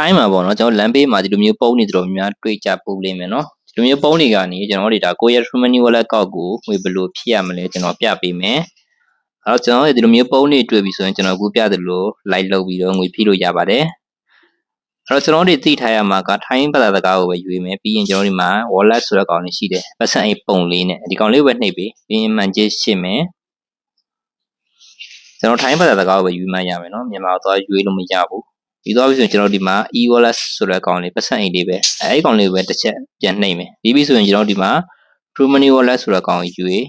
ထိုင်းမှာပေါ့နော်ကျွန်တော်လမ်းဘေးမှာဒီလိုမျိုးပုံးနေတော်များများတွေ့ကြပို့လိမ့်မယ်နော်ဒီလိုမျိုးပုံးတွေကနေကျွန်တော်တို့ဒါကိုယ့်ရဲ့ True Money Wallet ကောက်ကိုငွေဘယ်လိုဖြည့်ရမလဲကျွန်တော်ပြပေးမယ်အဲ့တော့ကျွန်တော်တို့ဒီလိုမျိုးပုံးတွေတွေ့ပြီဆိုရင်ကျွန်တော်အခုပြသလို like လုပ်ပြီးတော့ငွေဖြည့်လို့ရပါတယ်အဲ့တော့ကျွန်တော်တို့သိထားရမှာကထိုင်းဘာသာစကားကိုပဲယူရမယ်ပြီးရင်ကျွန်တော်ဒီမှာ wallet ဆိုတဲ့ကောင်လေးရှိတယ်ပတ်စံအိတ်ပုံလေးနဲ့ဒီကောင်လေးကိုပဲနှိပ်ပြီးပြီးရင်မှန်ချစ်ရှင်းမယ်ကျွန်တော်ထိုင်းဘာသာစကားကိုပဲယူမှရမယ်နော်မြန်မာတော့ယူလို့မရဘူး ပြီးတော့ပြီဆိုရင်ကျွန်တော်ဒီမှာ e-wallet ဆိုတဲ့ကောင်လေးပတ်စံအိတ်လေးပဲအဲဒီကောင်လေးကိုပဲတစ်ချက်ပြန်နှိပ်မယ်ပြီးပြီဆိုရင်ကျွန်တော်ဒီမှာ True Money Wallet ဆိုတဲ့ကောင်ကိုယူရေး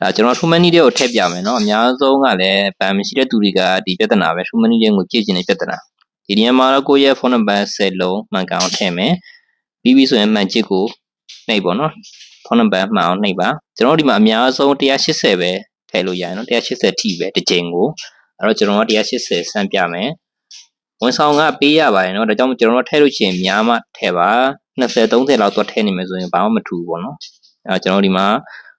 ဒါကျွန်တော် True Money တွေကိုထည့်ပြမယ်နော်အများဆုံးကလည်းဘဏ်မရှိတဲ့သူတွေကဒီပြဿနာပဲ True Money တွေကိုကြည့်ကျင်တဲ့ပြဿနာဒီနေရာမှာတော့ကိုယ့်ရဲ့ဖုန်းနံပါတ်10လုံးမှန်ကန်အောင်ထည့်မယ်ပြီးပြီဆိုရင်မှန်ချစ်ကိုနှိပ်ပေါ့နော်ဖုန်းနံပါတ်မှန်အောင်နှိပ်ပါကျွန်တော်ဒီမှာအများဆုံး180ပဲထည့်လို့ရတယ်နော်180ထိပဲတစ်ချိန်ကိုအဲ့တော့ကျွန်တော်က180စမ်းပြမယ် ဝန်ဆောင်ကပေးရပါတယ်နော်ဒါကြောင့်ကျွန်တော်တို့ထည့်လို့ရှိရင်များမှထည့်ပါ20 30လောက်တော့ထည့်နေမယ်ဆိုရင်ဘာမှမထူဘူးပေါ့နော်အဲကျွန်တော်ဒီမှာ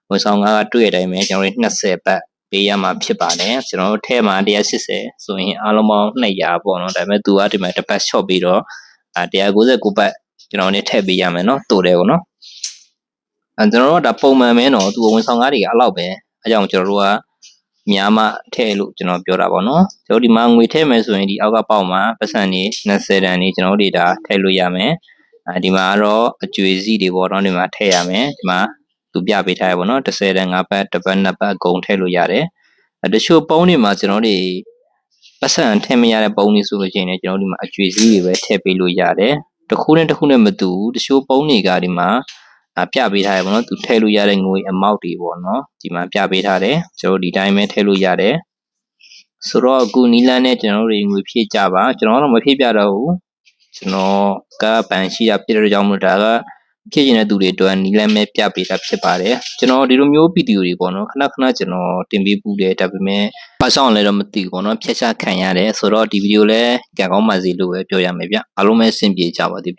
ဝန်ဆောင်ကတွေ့ရတဲ့အတိုင်းပဲကျွန်တော်တို့20ပတ်ပေးရမှာဖြစ်ပါတယ်ကျွန်တော်တို့ထဲမှာ180ဆိုရင်အားလုံးပေါင်း200ပေါ့နော်ဒါပေမဲ့သူကဒီမှာတစ်ပတ် short ပြီးတော့အဲ199ပတ်ကျွန်တော်နေထည့်ပေးရမယ်နော်တိုတယ်ပေါ့နော်အဲကျွန်တော်တို့ကဒါပုံမှန်ပဲနော်သူဝန်ဆောင်ကားတွေကအဲ့လောက်ပဲအဲကြောင့်ကျွန်တော်တို့က များမှထည့်လို့ကျွန်တော်ပြောတာပေါ့နော်ကျွန်တော်ဒီမှာငွေထည့်မယ်ဆိုရင်ဒီအောက်ကပေါက်မှာပတ်စံနေ20တန်နေကျွန်တော်တို့ဒါထည့်လို့ရမယ်အဲဒီမှာကတော့အကျွေစီတွေပေါ့နော်ဒီမှာထည့်ရမယ်ဒီမှာသူပြပေးထားရပေါ့နော်30တန်5ပတ်တစ်ပတ်နှစ်ပတ်အကုန်ထည့်လို့ရတယ်အဲတချို့ပုံးတွေမှာကျွန်တော်တို့ပတ်စံထည့်မရတဲ့ပုံးတွေဆိုလို့ရှိရင်လည်းကျွန်တော်တို့ဒီမှာအကျွေစီတွေပဲထည့်ပေးလို့ရတယ်တစ်ခုနဲ့တစ်ခုနဲ့မတူဘူးတချို့ပုံးတွေကဒီမှာအ ပြပေးထားရပေါ့နော်သူထည့်လို့ရတဲ့ငွေ amount တွေပေါ့နော်ဒီမှာပြပေးထားတယ်ကျွန်တော်ဒီတိုင်းပဲထည့်လို့ရတယ်ဆိုတော့အခုနီလန်းနဲ့ကျွန်တော်တို့ငွေဖြည့်ကြပါကျွန်တော်တော့မဖြည့်ပြတော့ဘူးကျွန်တော်ကပန်ရှိတာဖြစ်တဲ့ကြောင့်မလို့ဒါကဖြည့်ကျင်တဲ့သူတွေအတွက်နီလန်းပဲပြပေးတာဖြစ်ပါတယ်ကျွန်တော်ဒီလိုမျိုးဗီဒီယိုတွေပေါ့နော်ခဏခဏကျွန်တော်တင်ပေးပူတယ်ဒါပေမဲ့ပတ်ဆောင်လည်းတော့မသိဘူးပေါ့နော်ဖြည့်ချခံရတယ်ဆိုတော့ဒီဗီဒီယိုလည်းကြံကောင်းပါစေလို့ပဲပြောရမယ်ဗျအားလုံးပဲအဆင်ပြေကြပါသေး